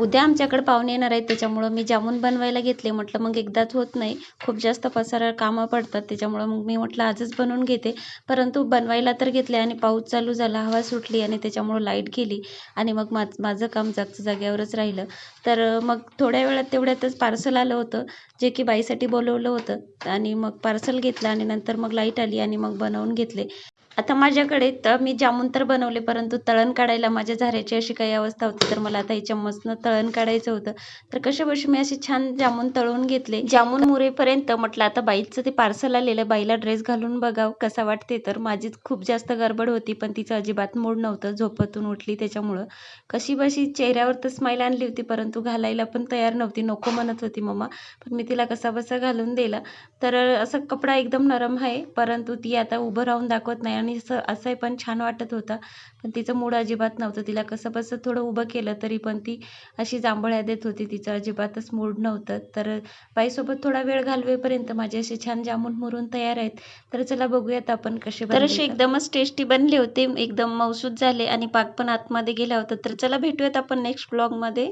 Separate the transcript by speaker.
Speaker 1: उद्या आमच्याकडे पाहुणे येणार आहेत त्याच्यामुळं मी जामून बनवायला घेतले. म्हटलं मग एकदाच होत नाही. खूप जास्त पसारा कामं पडतात त्याच्यामुळं मग मी म्हटलं आजच बनवून घेते. परंतु बनवायला तर घेतले आणि पाऊस चालू झाला हवा सुटली आणि त्याच्यामुळं लाइट गेली आणि मग माझ माझं काम जागच्या जाग्यावरच राहिलं. तर मग थोड्या वेळात तेवढ्यातच पार्सल आलं होतं जे की बाईसाठी बोलवलं होतं. आणि मग पार्सल घेतलं आणि नंतर मग लाइट आली आणि मग बनवून घेतले. आता माझ्याकडे तर मी जामून तर बनवले परंतु तळण काढायला माझ्या झाऱ्याची अशी काही अवस्था होती. तर मला आता ही चम्मचनं तळण काढायचं होतं. तर कशाबशी मी असे छान जामून तळून घेतले? जामून मुरेपर्यंत म्हटलं आता बाईचं ते पार्सल आलेलं बाईला ड्रेस घालून बघाव कसा वाटते तर माझीच खूप जास्त गडबड होती पण तिचं अजिबात मूड नव्हतं. झोपतून उठली त्याच्यामुळं. कशी बशी चेहऱ्यावर तर स्माईल आणली होती परंतु घालायला पण तयार नव्हती. नको म्हणत होती मम्मा पण मी तिला कसा बसा घालून दिला. तर असं कपडा एकदम नरम आहे परंतु ती आता उभं राहून दाखवत नाही आणि असं असंही पण छान वाटत होता. पण तिचं मूड अजिबात नव्हतं. तिला कसं बसं थोडं उभं केलं तरी पण ती अशी जांभळ्या देत होती. तिचं अजिबातच मूड नव्हतं. तर बाईसोबत थोडा वेळ घालवेपर्यंत माझे असे छान जामून मुरून तयार आहेत. तर चला बघूयात आपण कसे तर असे एकदमच टेस्टी बनले होते. एकदम मौसूद झाले आणि पाक पण आतमध्ये गेला होता. तर चला भेटूयात आपण नेक्स्ट ब्लॉगमध्ये